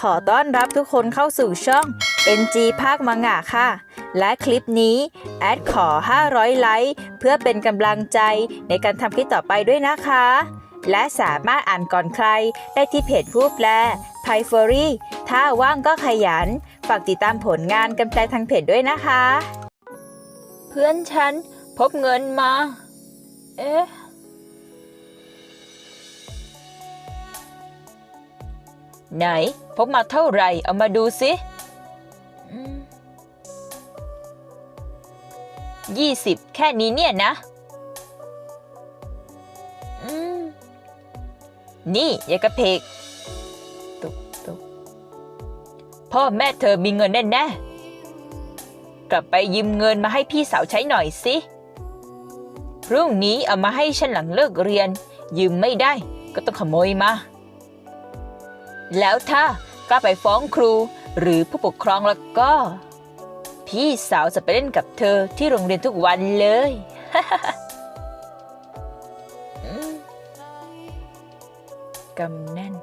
ขอต้อนรับทุกคนเข้าสู่ช่อง NG ภาคมังงะค่ะ และคลิปนี้ แอดขอ 500 ไลค์ เพื่อเป็นกำลังใจในการทำคลิปต่อไปด้วยนะคะ และสามารถอ่านก่อนใครได้ที่เพจผู้แปล p i f o r y ถ้าว่างก็ขยัน ฝากติดตามผลงานกันแปลทางเพจด้วยนะคะ เพื่อนฉันพบเงินมา เอ๊ะ ไหนพบมาเท่าไหร่เอามาดูสิยี่สิบแค่นี้เนี่ยนะ นี่ยายกระเพกตุกตุกพ่อแม่เธอมีเงินแน่ๆกลับไปยืมเงินมาให้พี่สาวใช้หน่อยสิ พรุ่งนี้เอามาให้ฉันหลังเลิกเรียน ยืมไม่ได้ก็ต้องขโมยมา แล้วถ้ากล้าไปฟ้องครู หรือผู้ปกครองแล้วก็ พี่สาวจะไปเล่นกับเธอที่โรงเรียนทุกวันเลย กำแน่น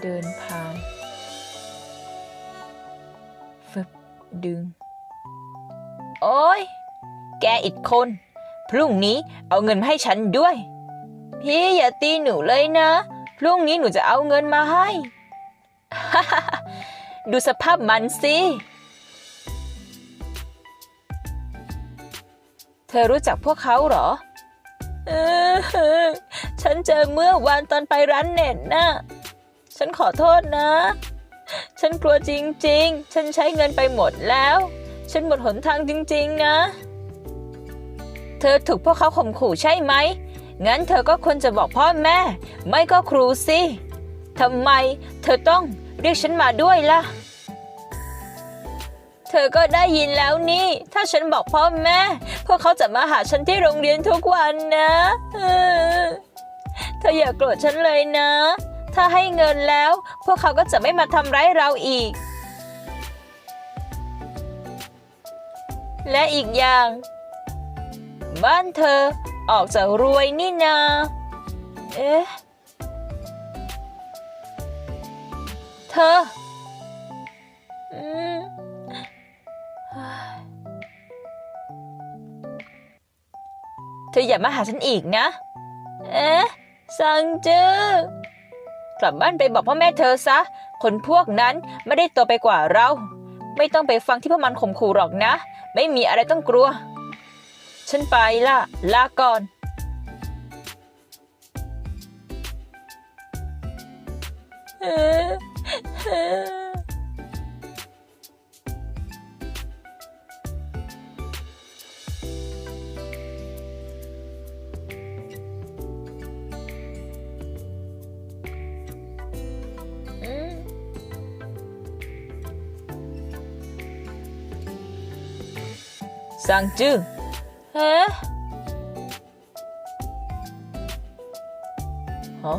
เดินผ่านฟึบดึง โอ้ย แกอีกคน พรุ่งนี้เอาเงินมาให้ฉันด้วย พี่อย่าตีหนูเลยนะ รุ่งนี้หนูจะเอาเงินมาให้ ดูสภาพมันสิ เธอรู้จักพวกเขาเหรอเออฉันเจอเมื่อวานตอนไปร้านเน็ตนะ ฉันขอโทษนะ ฉันกลัวจริง ๆ ฉันใช้เงินไปหมดแล้ว ฉันหมดหนทางจริง ๆ นะ เธอถูกพวกเขาข่มขู่ใช่ไหม งั้นเธอก็ควรจะบอกพ่อแม่ ไม่ก็ครูสิทำไมเธอต้องเรียกฉันมาด้วยล่ะ เธอก็ได้ยินแล้วนี่ ถ้าฉันบอกพ่อแม่ พวกเขาจะมาหาฉันที่โรงเรียนทุกวันนะเธออย่าโกรธฉันเลยนะ ถ้าให้เงินแล้ว พวกเขาก็จะไม่มาทำร้ายเราอีก และอีกอย่าง บ้านเธอ ออกจะรวยนี่นา เอ๊ะ เธอเธออย่ามาหาฉันอีกนะ เอ๊ะ สังจื้อกลับบ้านไปบอกพ่อแม่เธอซะ คนพวกนั้นไม่ได้โตไปกว่าเรา ไม่ต้องไปฟังที่พวกมันข่มขู่หรอกนะ ไม่มีอะไรต้องกลัว ฉันไปละลาก่อน สั่งจื้อ เฮ้ฮะ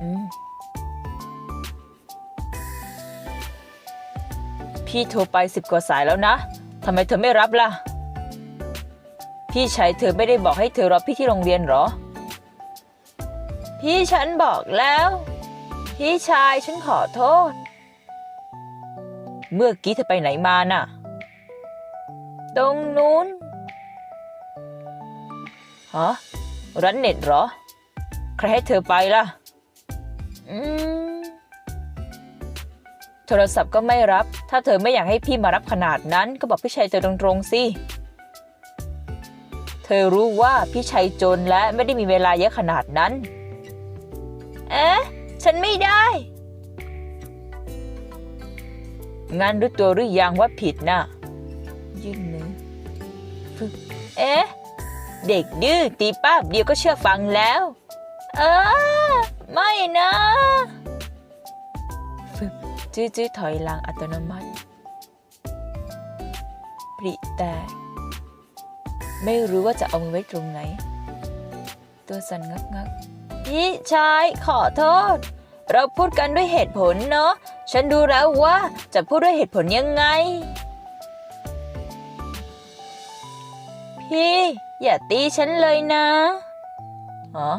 อืม พี่โทรไปสิบกว่าสายแล้วนะ ทำไมเธอไม่รับล่ะ พี่ชายเธอไม่ได้บอกให้เธอรอพี่ที่โรงเรียนหรอ พี่ฉันบอกแล้ว พี่ชายฉันขอโทษ เมื่อกี้เธอไปไหนมาน่ะ ตรงนู้นฮะร้านเน็ตเหรอ ใครให้เธอไปล่ะ อืม โทรศัพท์ก็ไม่รับ ถ้าเธอไม่อยากให้พี่มารับขนาดนั้นก็บอกพี่ชัยเธอตรงๆสิ เธอรู้ว่าพี่ชัยจนและไม่ได้มีเวลาเยอะขนาดนั้น เอ๊ะ ฉันไม่ได้ งั้นรู้ตัวหรือยังว่าผิดน่ะยื่นมือฟึบเอ๊ะ เด็กดื้อตีป้าบเดียวก็เชื่อฟังแล้ว เออ ไม่นะฟึบจื้อจื้อถอยหลังอัตโนมัติปริแตกไม่รู้ว่าจะเอามือไว้ตรงไหน ตัวสั่นงักงักพี่ชายขอโทษ เราพูดกันด้วยเหตุผลเนาะ ฉันดูแล้วว่าจะพูดด้วยเหตุผลยังไง พี่ อย่าตีฉันเลยนะ อ๋อ